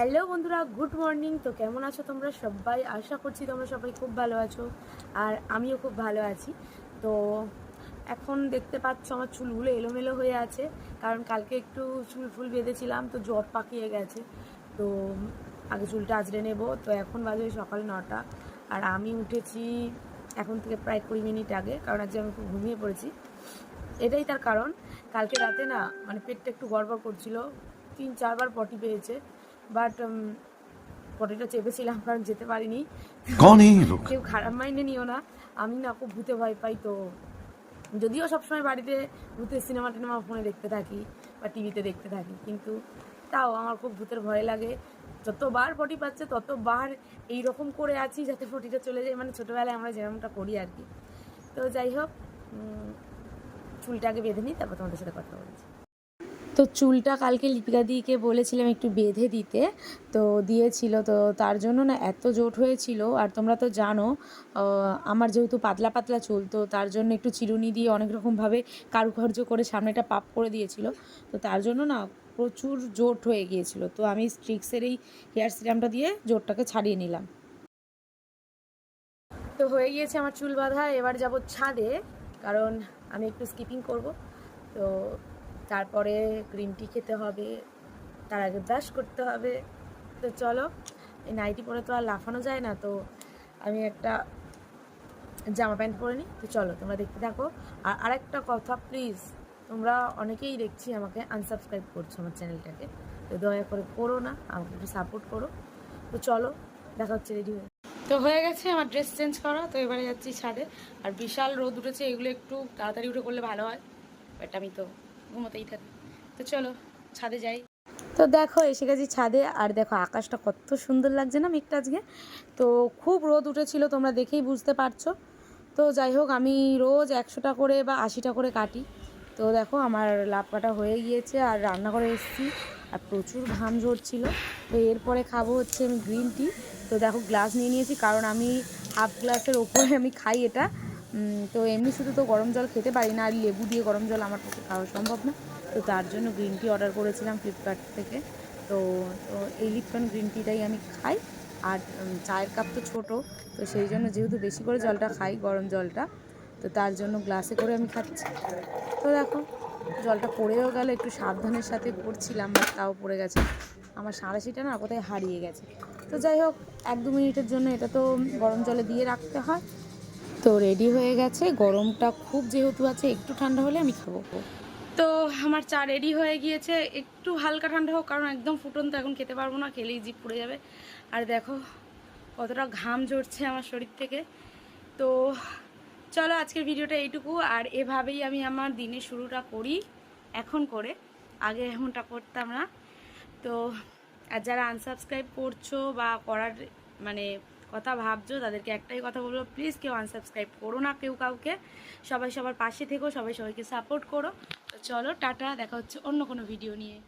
Hello বন্ধুরা, good morning. তো কেমন আছো তোমরা সবাই? আশা করছি তোমরা সবাই খুব ভালো আছো আর আমিও খুব ভালো আছি। তো এখন দেখতে পাচ্ছ আমার চুলগুলো এলোমেলো হয়ে আছে, কারণ কালকে একটু চুল ফুল বেঁধেছিলাম, তো জ্বর পাকিয়ে গেছে। তো আগে চুলটা আজরে নেব। তো এখন বাজে সকাল নটা। আর আমি উঠেছি এখন থেকে প্রায় কুড়ি মিনিট আগে, কারণ আজকে আমি খুব ঘুমিয়ে পড়েছি। এটাই তার কারণ। কালকে রাতে না মানে পেটটা একটু গড়বড় করছিল, তিন চারবার পটি পেয়েছে। বাট um, পটেটো চেপেছিলাম কারণ যেতে পারিনি। কেউ খারাপ মাইন্ডে নিও না। আমি না খুব ভূতে ভয় পাই তো যদিও সবসময় বাড়িতে ভূতের সিনেমা টিনেমা ফোনে দেখতে থাকি বা টিভিতে দেখতে থাকি কিন্তু তাও আমার খুব ভূতের ভয় লাগে। যতবার পটি পাচ্ছে ততবার এই রকম করে আছি যাতে পটিটা চলে যায়। মানে ছোটোবেলায় আমরা যেরকমটা করি আর কি। তো যাই হোক চুলটা আগে বেঁধে নিই তারপর তোমাদের সাথে কথা বলছি। তো চুলটা কালকে লিপিকা দিকে বলেছিলাম একটু বেঁধে দিতে, তো দিয়েছিল, তো তার জন্য না এত জোট হয়েছিল। আর তোমরা তো জানো আমার যেহেতু পাতলা পাতলা চুল, তো তার জন্য একটু চিরুনি দিয়ে অনেক রকমভাবে কারুকার্য করে সামনেটা পাপ করে দিয়েছিল। তো তার জন্য না প্রচুর জোট হয়ে গিয়েছিল। তো আমি স্ট্রিক্সের এই হেয়ার সিরামটা দিয়ে জোটটাকে ছাড়িয়ে নিলাম। তো হয়ে গিয়েছে আমার চুল বাঁধা। এবার যাব ছাদে, কারণ আমি একটু স্কিপিং করব। তো তারপরে গ্রিন টি খেতে হবে, তার আগে ব্রাশ করতে হবে। তো চলো, এই নাইটি পরে তো আর লাফানো যায় না, তো আমি একটা জামা প্যান্ট পরে নিই। তো চলো, তোমরা দেখতে থাকো। আর আরেকটা কথা প্লিজ তোমরা অনেকেই দেখছি আমাকে আনসাবস্ক্রাইব করছ আমার চ্যানেলটাকে তো দয়া করে করো না, আমাকে একটু সাপোর্ট করো। তো চলো, দেখা হচ্ছে রেডি হয়ে। তো হয়ে গেছে আমার ড্রেস চেঞ্জ করা, তো এবারে যাচ্ছি ছাদে। আর বিশাল রোদ উঠেছে, এগুলো একটু তাড়াতাড়ি উঠে করলে ভালো হয় বাট আমি তো ঘুমোতেই থাকি। তো চলো, ছাদে যাই। তো দেখো, এসে গেছি ছাদে। আর দেখো, আকাশটা কত সুন্দর লাগছে না মেঘটা আজকে? তো খুব রোদ উঠেছিল, তোমরা দেখেই বুঝতে পারছ। তো যাই হোক, আমি রোজ একশোটা করে বা আশিটা করে কাটি। তো দেখো, আমার লাভ কাটা হয়ে গিয়েছে, আর রান্নাঘরে এসেছি। আর প্রচুর ঘাম ঝরছিল। তো এরপরে খাব হচ্ছে আমি গ্রিন টি। তো দেখো, গ্লাস নিয়ে নিয়েছি, কারণ আমি হাফ গ্লাসের ওপরে আমি খাই এটা। তো এমনি শুধু তো গরম জল খেতে পারি না, আর লেবু দিয়ে গরম জল আমার পক্ষে খাওয়া সম্ভব না। তো তার জন্য গ্রিন টি অর্ডার করেছিলাম ফ্লিপকার্ট থেকে। তো তো এই লিপটন গ্রিন টিটাই আমি খাই। আর চায়ের কাপ তো ছোটো, তো সেই জন্য যেহেতু বেশি করে জলটা খাই, গরম জলটা, তো তার জন্য গ্লাসে করে আমি খাচ্ছি। তো দেখো, জলটা পড়েও গেল, একটু সাবধানের সাথে পড়ছিলাম বাট তাও পড়ে গেছে। আমার সাঁড়াশিটা না কোথায় হারিয়ে গেছে। তো যাই হোক, এক দু মিনিটের জন্য এটা তো গরম জলে দিয়ে রাখতে হয়। তো রেডি হয়ে গেছে। গরমটা খুব যেহেতু আছে, একটু ঠান্ডা হলে আমি খাব। তো আমার চা রেডি হয়ে গিয়েছে। একটু হালকা ঠান্ডা হোক, কারণ একদম ফুটন্ত, এখন খেতে পারব না, খেলেই জিপ পুড়ে যাবে। আর দেখো, কতটা ঘাম ঝরছে আমার শরীর থেকে। তো চলো আজকের ভিডিওটা এইটুকু, আর এভাবেই আমি আমার দিনের শুরুটা করি, এখন করে। আগে এমনটা করতাম না। তো আর যারা আনসাবস্ক্রাইব করছ বা করার মানে কথা ভাবছ, তাদেরকে একটাই কথা বলব প্লিজ কেউ আনসাবস্ক্রাইব করো না কেউ কাউকে। সবাই সবার পাশে থেকো, সবাই সবাইকে সাপোর্ট করো। তো চলো, টাটা, দেখা হচ্ছে অন্য কোনো ভিডিও নিয়ে।